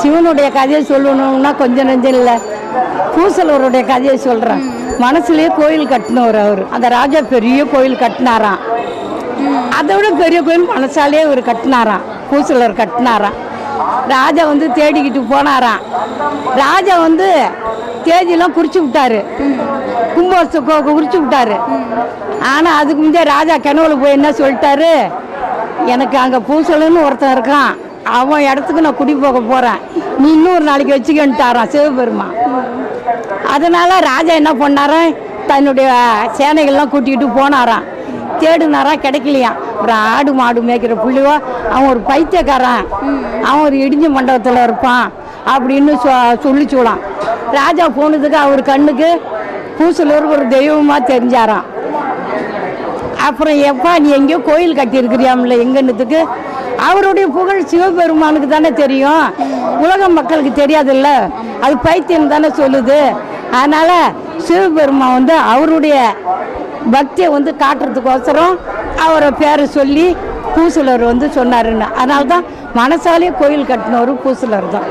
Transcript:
சிவனுடைய கதையை சொல்லணும்னா கொஞ்சம் நெஞ்சம் இல்லை. பூசலூருடைய கதையை சொல்கிறேன் மனசுலேயே கோயில் கட்டினவர் அவர். அந்த ராஜா பெரிய கோயில் கட்டினாராம். அதை விட பெரிய கோயில் மனசாலே அவர் கட்டினாராம். பூசலூர் கட்டினாராம். ராஜா வந்து தேடிக்கிட்டு போனாராம். ராஜா வந்து தேதியெல்லாம் குறிச்சு விட்டாரு. கும்போசத்தை குறிச்சு விட்டாரு. ஆனால் அதுக்கு முந்தைய ராஜா கிணவுல போய் என்ன சொல்லிட்டாரு? எனக்கு அங்கே பூசலன்னு ஒருத்தன் இருக்கான். அவன் இடத்துக்கு நான் குடி போக போகிறேன் நீ இன்னொரு நாளைக்கு வச்சுக்கன்ட்டாரான் சிவபெருமான் அதனால் ராஜா என்ன பண்ணாராம் தன்னுடைய சேனைகள்லாம் கூட்டிகிட்டு போனாராம். தேடுனாராம் கிடைக்கலையாம். ஒரு ஆடு மாடு மேய்க்கிற புள்ளிவோ அவன் ஒரு பைத்தியக்காரன். அவன் ஒரு இடிஞ்ச மண்டபத்தில் இருப்பான் அப்படின்னு சொ சொல்லி ராஜா போனதுக்கு அவர் கண்ணுக்கு பூசலூர் ஒரு தெய்வமாக தெரிஞ்சாராம். அப்புறம் எப்பா நீ எங்கேயோ கோயில் கட்டியிருக்கிறியாம்ல எங்கன்னதுக்கு அவருடைய புகழ் சிவபெருமானுக்கு தானே தெரியும். உலக மக்களுக்கு தெரியாதுல்ல. அது பைத்தியம் தானே சொல்லுது. அதனால் சிவபெருமான் வந்து அவருடைய பக்தியை வந்து காட்டுறதுக்கோசரம் அவரை பேரை சொல்லி பூசலர் வந்து சொன்னாருன்னு. அதனால தான் மனசாலே கோயில் கட்டினவர் பூசலர் தான்.